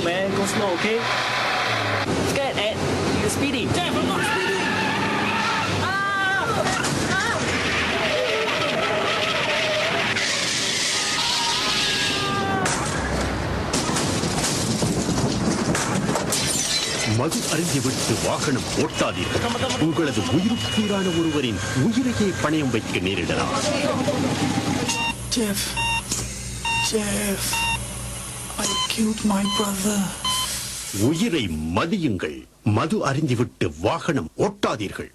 slow, okay? Scared, Ed. You're speeding. Jeff, I'm not speeding. மது அருந்திவிட்டு வாகனம் ஓட்டாதீர்கள் உங்களது உயிருக்குயிரான ஒருவரின் உயிரையே பணயம் வைக்க நேரிடலாம் Jeff. Jeff. I killed my brother. உயிரை மதியுங்கள் மது அறிந்துவிட்டு வாகனம் ஓட்டாதீர்கள்